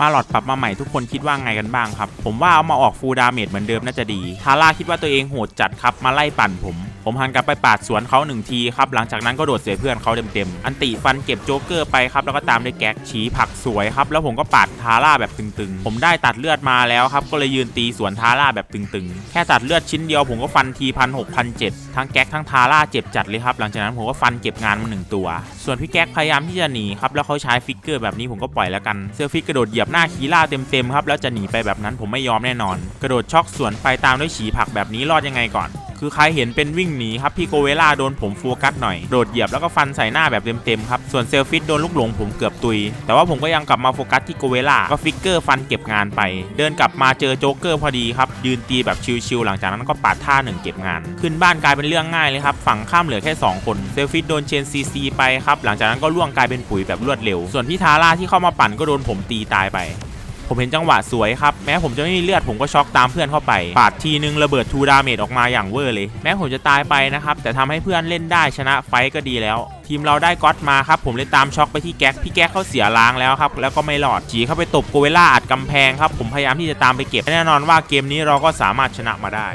มาหลอดปรับมาใหม่ทุกคนคิดว่าไงกันบ้างครับ ผมว่าเอามาออกฟูลดาเมจเหมือนเดิมน่าจะดี ทาร่าคิดว่าตัวเองโหดจัดครับมาไล่ปั่นผม ผมหันกลับไปปาดสวนเขาหนึ่งทีครับหลังจากนั้นก็โดดเสียเพื่อนเขาเต็มๆอันติฟันเก็บโจ๊กเกอร์ไปครับแล้วก็ตามด้วยแก๊กฉีผักสวยครับแล้วผมก็ปาดทาร่าแบบตึงๆ ผมได้ตัดเลือดมาแล้วครับก็เลยยืนตีสวนทาร่าแบบตึงๆ แค่ตัดเลือดชิ้นเดียวผมก็ฟันทีพันหกพันเจ็ดทั้งแก๊กทั้งทาร่าเจ็บจัดเลยครับหลังจากนั้นผมก็ฟันเก็บงานมาหนึ่งตัว ส่วนพี่แก๊กพยายามที่จะหนีครับแล้วเขาใช้ฟิกเกอร์แบบนี้ผมก็ปล่อยแล้วกันเซอร์ฟิกกระโดดเหยียบหน้าคีล่าเต็มๆครับแล้วจะหนีไปแบบนั้นผมไม่ยอมแน่นอน กระโดดช็อกสวนไปตามด้วยฉีผักแบบนี้รอดยังไงก่อน คือใครเห็นเป็นวิ่งหนีครับพี่โกเวล่าโดนผมโฟกัสหน่อยโดดเหยียบแล้วก็ฟันใส่หน้าแบบเต็มๆครับส่วนเซลฟิตโดนลูกหลงผมเกือบตุย แต่ว่าผมก็ยังกลับมาโฟกัสที่โกเวล่าก็ฟิกเกอร์ฟันเก็บงานไป เดินกลับมาเจอโจ๊กเกอร์พอดีครับยืนตีแบบชิลๆหลังจากนั้นก็ปาดท่าหนึ่งเก็บงาน ขึ้นบ้านกลายเป็นเรื่องง่ายเลยครับฝั่งข้ามเหลือแค่ 2 คนเซลฟิตโดนเชนซีซีไปครับหลังจากนั้นก็ล่วงกลายเป็นปุ๋ยแบบรวดเร็ว ส่วนพี่ทาร่าที่เข้ามาปั่นก็โดนผมตีตายไป ผมเห็นจังหวะสวยครับ แม้ผมจะไม่มีเลือดผมก็ช็อกตามเพื่อนเข้าไป ปาดทีนึงระเบิดทูดาเมจออกมาอย่างเวอร์เลย แม้ผมจะตายไปนะครับ แต่ทำให้เพื่อนเล่นได้ชนะไฟก็ดีแล้ว ทีมเราได้ก๊อตมาครับผมเลยตามช็อกไปที่แก๊กพี่แก๊กเขาเสียล้างแล้วครับแล้วก็ไม่หลอดจีเข้าไปตบโกเวล่าอัดกำแพงครับผมพยายามที่จะตามไปเก็บแน่นอนว่าเกมนี้เราก็สามารถชนะมาได้